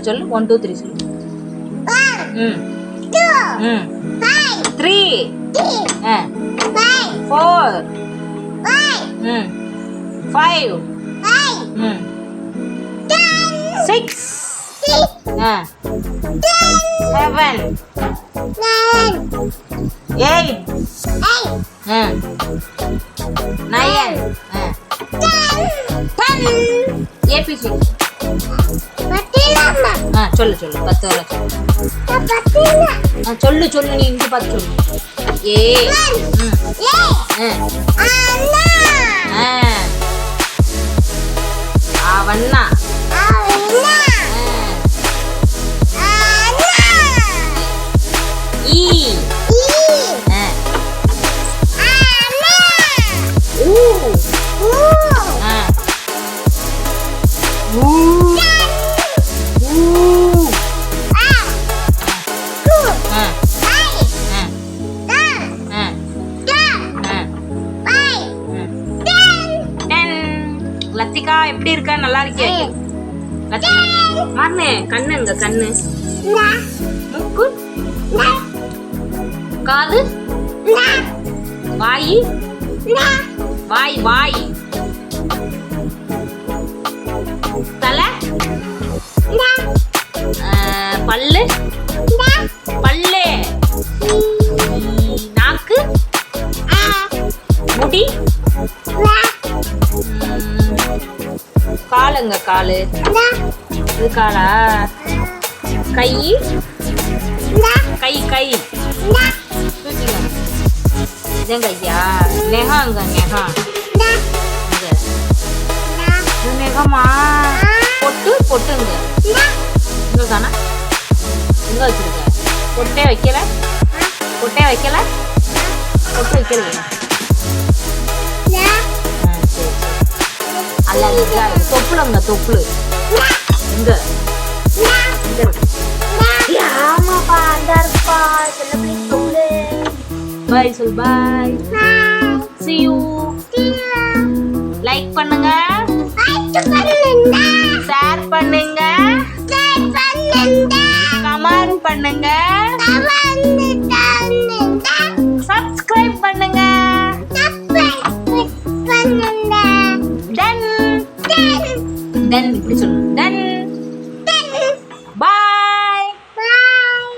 இப்போ சொல்லு. One two three சொல்லு. ம். ம். த்ரீ ஆ. ஃபோர் ம். ஃபைவ் ம். சிக்ஸ் ஆ. செவன் எயிட் ஆ. நயன் ஆ டென் ஏபிசி ஆ சொல்லு சொல்லு. பத்து வரை. சொல்லு சொல்லு சொல்லு. நீ இங்கே பார்த்து சொல்லு. ஏ. அவண்ணா ஈ. ஆ. லத்திகா எப்படி இருக்க? நல்லா இருக்கியா? மாறுனே கண்ணு எங்க கண்ணு. மூக்கு காது. வாய். வாய் வாய். தலை. பல்லு. பல்லு. நாக்கு. முடி. காலுங்க காலு. இது காலா? கை. கை கை. இதங்க ஐயா. நெகாங்க நெகா. இங்க. நெகமா? பொட்டு பொட்டுங்க. இங்க தானே எங்க வச்சிருக்க பொட்டே வைக்கல? பொட்டே வைக்கல? பொட்டு வைக்கல. அந்த இருப்பா. சின்ன பிள்ளை சொல்லு. பாய் சொல் பாய் see you. லைக் பண்ணுங்க. ஷேர் பண்ணுங்க. கமெண்ட் பண்ணுங்க. டன் இப்படி சொல்லணும் டன் பாய் பாய்